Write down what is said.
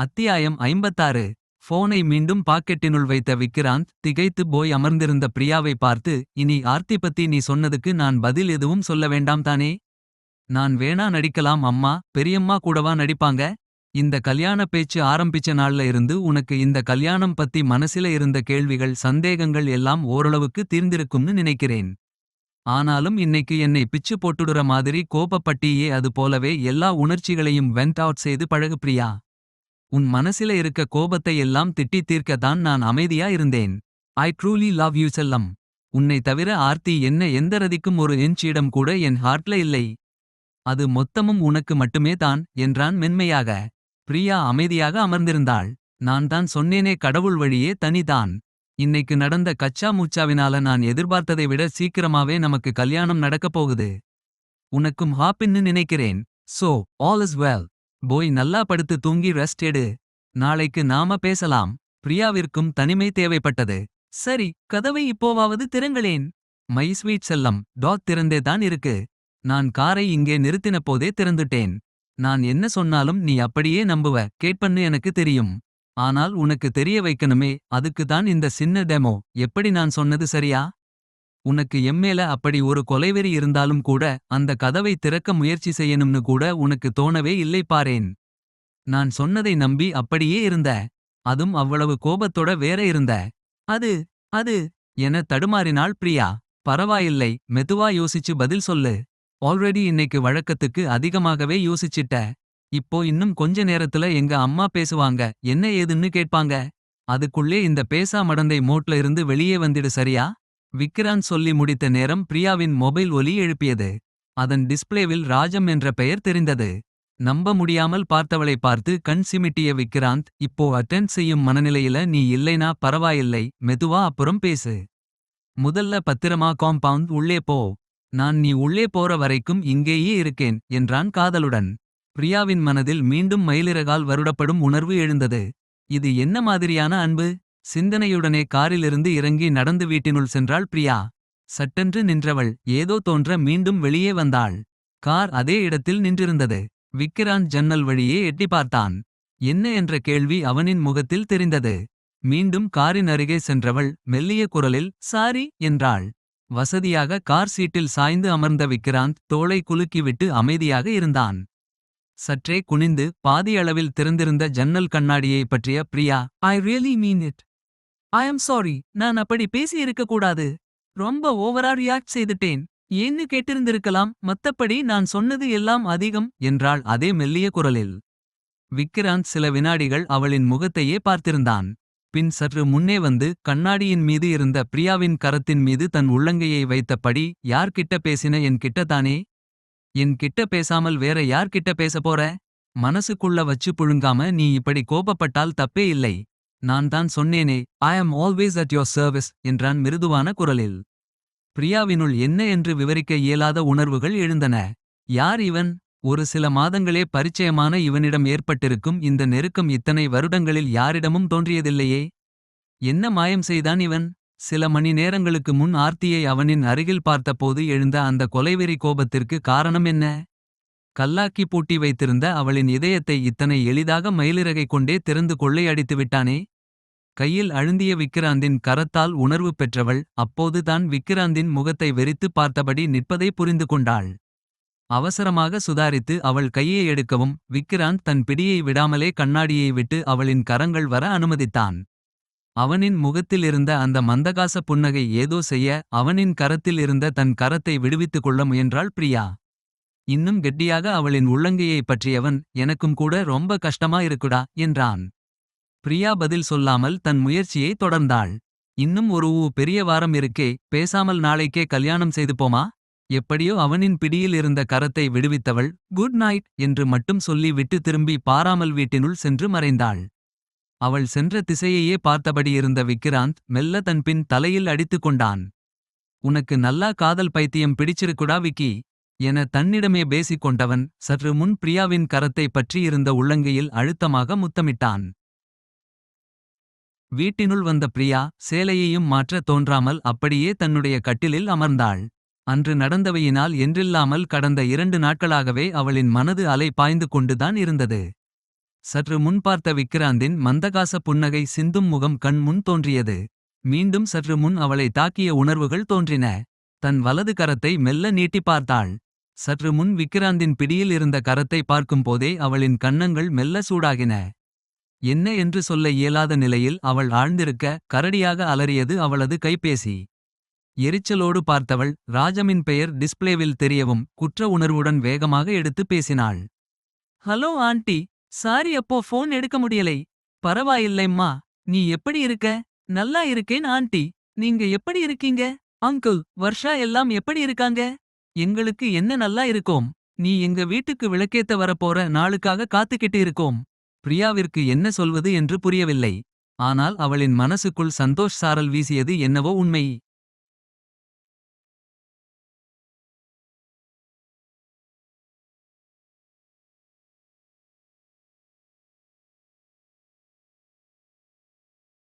அத்தியாயம் ஐம்பத்தாறு. போனை மீண்டும் பாக்கெட்டினுள் வைத்த விக்கிராந்த் திகைத்து போய் அமர்ந்திருந்த பிரியாவை பார்த்து இனி ஆர்த்தி பத்தி நீ சொன்னதுக்கு நான் பதில் எதுவும் சொல்ல வேண்டாம் தானே? நான் வேணா நடிக்கலாம் அம்மா. பெரியம்மா கூடவா நடிப்பாங்க? இந்த கல்யாண பேச்சு ஆரம்பிச்ச நாள்ல இருந்து உனக்கு இந்த கல்யாணம் பத்தி மனசில இருந்த கேள்விகள் சந்தேகங்கள் எல்லாம் ஓரளவுக்கு தீர்ந்திருக்கும்னு நினைக்கிறேன். ஆனாலும் இன்னைக்கு என்னை பிச்சு போட்டுடுற மாதிரி கோபப்பட்டியே அது போலவே எல்லா உணர்ச்சிகளையும் வெண்ட் அவுட் செய்து பழகு பிரியா. உன் மனசில இருக்க கோபத்தை எல்லாம் திட்டி தீர்க்க தான் நான் அமைதியா இருந்தேன். ஐ ட்ரூலி லவ் யூ செல்லம். உன்னை தவிர ஆர்த்தி என்ன எந்த ரதிக்கும் ஒரு இன்ச்சிடம் கூட என் ஹார்ட்ல இல்லை. அது மொத்தமும் உனக்கு மட்டுமே தான் என்றான் மென்மையாக. பிரியா அமைதியாக அமர்ந்திருந்தாள். நான் தான் சொன்னேனே கடவுள் வழியே தனிதான் இன்னைக்கு நடந்த கச்சா மூச்சாவினால நான் எதிர்பார்த்ததை விட சீக்கிரமாவே நமக்கு கல்யாணம் நடக்கப் போகுது. உனக்கும் ஹாப்பின்னு நினைக்கிறேன். சோ ஆல் இஸ் வெல் போய் நல்லா படுத்து தூங்கி ரெஸ்ட் எடு. நாளைக்கு நாம பேசலாம். பிரியாவிற்கும் தனிமை தேவைப்பட்டது. சரி கதவை இப்போவாவது திறங்களேன். மை ஸ்வீட் செல்லம் டாட் திறந்தே தான் இருக்கு. நான் காரை இங்கே நிறுத்தின போதே திறந்துட்டேன். நான் என்ன சொன்னாலும் நீ அப்படியே நம்புவ கேட்பன்னு எனக்கு தெரியும். ஆனால் உனக்கு தெரிய வைக்கணுமே அதுக்கு தான் இந்த சின்ன டெமோ எப்படி நான் சொன்னது சரியா? உனக்கு எம்மேல அப்படி ஒரு கொலைவெறி இருந்தாலும் கூட அந்த கதவை திறக்க முயற்சி செய்யணும்னு கூட உனக்கு தோணவே இல்லை பாரேன். நான் சொன்னதை நம்பி அப்படியே இருந்த. அதும் அவ்வளவு கோபத்தோட வேற இருந்த. அது அது என தடுமாறினாள் பிரியா. பரவாயில்லை மெதுவா யோசிச்சு பதில் சொல்லு. ஆல்ரெடி இன்னைக்கு வழக்கத்துக்கு அதிகமாகவே யோசிச்சிட்ட. இப்போ இன்னும் கொஞ்ச நேரத்துல எங்க அம்மா பேசுவாங்க என்ன ஏதுன்னு கேட்பாங்க. அதுக்குள்ளே இந்த பேசா மடந்தை மோட்ல இருந்து வெளியே வந்திடு சரியா? விக்ராந்த் சொல்லி முடித்த நேரம் பிரியாவின் மொபைல் ஒலி எழுப்பியது. அதன் டிஸ்ப்ளேவில் ராஜம் என்ற பெயர் தெரிந்தது. நம்ப முடியாமல் பார்த்தவளை பார்த்து கண் சிமிட்டிய விக்ராந்த் இப்போ அட்டென்ட் செய்யும் மனநிலையில நீ இல்லைனா பரவாயில்லை மெதுவா அப்புறம் பேசு. முதல்ல பத்திரமா காம்பவுண்ட் உள்ளே போ. நான் நீ உள்ளே போற வரைக்கும் இங்கேயே இருக்கேன் என்றான் காதலுடன். பிரியாவின் மனதில் மீண்டும் மயிலிறகால் வருடப்படும் உணர்வு எழுந்தது. இது என்ன மாதிரியான அன்பு? சிந்தனையுடனே காரிலிருந்து இறங்கி நடந்து வீட்டினுள் சென்றாள் பிரியா. சட்டென்று நின்றவள். ஏதோ தோன்ற மீண்டும் வெளியே வந்தாள். கார் அதே இடத்தில் நின்றிருந்தது. விக்கிராந்த் ஜன்னல் வழியே எட்டி பார்த்தான். என்ன என்ற கேள்வி அவனின் முகத்தில் தெரிந்தது. மீண்டும் காரின் அருகே சென்றவள். மெல்லிய குரலில் சாரி என்றாள். வசதியாக கார் சீட்டில் சாய்ந்து அமர்ந்த விக்கிராந்த் தோளை குலுக்கிவிட்டு அமைதியாக இருந்தான். சற்றே குனிந்து பாதியளவில் திறந்திருந்த ஜன்னல் கண்ணாடியை பற்றிய Priya I really mean it I am sorry நான் அப்படி பேசியிருக்க கூடாது. ரொம்ப ஓவரா ரியாக்ட் செய்துட்டேன். ஏன்னு கேட்டிருந்திருக்கலாம் மத்தபடி நான் சொன்னது எல்லாம் அதிகம் என்றாள் அதே மெல்லிய குரலில். விக்கிராந்த் சில வினாடிகள் அவளின் முகத்தையே பார்த்திருந்தான். பின் சற்று முன்னே வந்து கண்ணாடியின் மீது இருந்த பிரியாவின் கரத்தின் மீது தன் உள்ளங்கையை வைத்தபடி யார்கிட்ட பேசின? என் கிட்டத்தானே என் கிட்ட பேசாமல் வேற யார்கிட்ட பேச போற? மனசுக்குள்ள வச்சு புழுங்காம நீ இப்படி கோபப்பட்டால் தப்பே இல்லை. நான் தான் சொன்னேனே ஐ ஆம் ஆல்வேஸ் அட் யோர் சர்வீஸ் என்றான் மிருதுவான குரலில். பிரியாவினுள் என்ன என்று விவரிக்க இயலாத உணர்வுகள் எழுந்தன. யார் இவன்? ஒரு சில மாதங்களே பரிச்சயமான இவனிடம் ஏற்பட்டிருக்கும் இந்த நெருக்கம் இத்தனை வருடங்களில் யாரிடமும் தோன்றியதில்லையே. என்ன மாயம் செய்தான் இவன்? சில மணி நேரங்களுக்கு முன் ஆர்த்தியை அவனின் அருகில் பார்த்தபோது எழுந்த அந்த கொலைவெறி கோபத்திற்கு காரணம் என்ன? கல்லாக்கி பூட்டி வைத்திருந்த அவளின் இதயத்தை இத்தனை எளிதாக மயிலிறகை கொண்டே திறந்து கொள்ளையடித்து விட்டானே கையில் அழுந்திய விக்கிராந்தின் கரத்தால் உணர்வு பெற்றவள் அப்போதுதான் விக்கிராந்தின் முகத்தை வெறித்து பார்த்தபடி நிற்பதை புரிந்து கொண்டாள். அவசரமாக சுதாரித்து அவள் கையை எடுக்கவும் விக்கிராந்த் தன் பிடியை விடாமலே கண்ணாடியை விட்டு அவளின் கரங்கள் வர அனுமதித்தான். அவனின் முகத்தில் இருந்த அந்த மந்தகாச புன்னகை ஏதோ செய்ய அவனின் கரத்தில் இருந்த தன் கரத்தை விடுவித்துக் கொள்ள முயன்றாள் பிரியா. இன்னும் கெட்டியாக அவளின் உள்ளங்கையை பற்றியவன் எனக்கும் கூட ரொம்ப கஷ்டமா இருக்குடா என்றான். பிரியா பதில் சொல்லாமல் தன் முயற்சியை தொடர்ந்தாள். இன்னும் ஒரு ஊ பெரிய வாரம் இருக்கே பேசாமல் நாளைக்கே கல்யாணம் செய்து போமா? எப்படியோ அவனின் பிடியில் இருந்த கரத்தை விடுவித்தவள் குட் நைட் என்று மட்டும் சொல்லி விட்டு திரும்பி பாராமல் வீட்டினுள் சென்று மறைந்தாள். அவள் சென்ற திசையையே பார்த்தபடி இருந்த விக்கிராந்த் மெல்ல தன் பின் தலையில் அடித்துக் கொண்டான். உனக்கு நல்லா காதல் பைத்தியம் பிடிச்சிருக்குடா விக்கி என தன்னிடமே பேசிக் கொண்டவன் சற்று முன் பிரியாவின் கரத்தை பற்றியிருந்த உள்ளங்கையில் அழுத்தமாக முத்தமிட்டான். வீட்டினுள் வந்த பிரியா சேலையையும் மாற்ற தோன்றாமல் அப்படியே தன்னுடைய கட்டிலில் அமர்ந்தாள் அன்று நடந்தவையினால் என்றில்லாமல் கடந்த இரண்டு நாட்களாகவே அவளின் மனது அலை பாய்ந்து கொண்டுதான் இருந்தது சற்று முன் பார்த்த விக்கிராந்தின் மந்தகாச புன்னகை சிந்தும் முகம் கண் முன் தோன்றியது. மீண்டும் சற்று முன் அவளை தாக்கிய உணர்வுகள் தோன்றின. தன் வலது கரத்தை மெல்ல நீட்டி பார்த்தாள். சற்று முன் விக்கிராந்தின் பிடியில் இருந்த கரத்தை பார்க்கும்போதே அவளின் கன்னங்கள் மெல்ல சூடாகின. என்ன என்று சொல்ல இயலாத நிலையில் அவள் ஆழ்ந்திருக்க கரடியாக அலறியது அவளது கைபேசி. எரிச்சலோடு பார்த்தவள் ராஜமின் பெயர் டிஸ்ப்ளேவில் தெரியவும் குற்ற உணர்வுடன் வேகமாக எடுத்து பேசினாள். Hello aunty. சாரி அப்போ ஃபோன் எடுக்க முடியலை. பரவாயில்லைம்மா. நீ எப்படி இருக்க? நல்லா இருக்கேன் ஆண்டி. நீங்க எப்படி இருக்கீங்க? அங்கிள் வர்ஷா எல்லாம் எப்படி இருக்காங்க? எங்களுக்கு என்ன நல்லா இருக்கோம். நீ எங்க வீட்டுக்கு விளக்கேத்த வரப்போற நாளுக்காக காத்துக்கிட்டு இருக்கோம். பிரியாவிற்கு என்ன சொல்வது என்று புரியவில்லை. ஆனால் அவளின் மனசுக்குள் சந்தோஷ் சாரல் வீசியது என்னவோ உண்மை.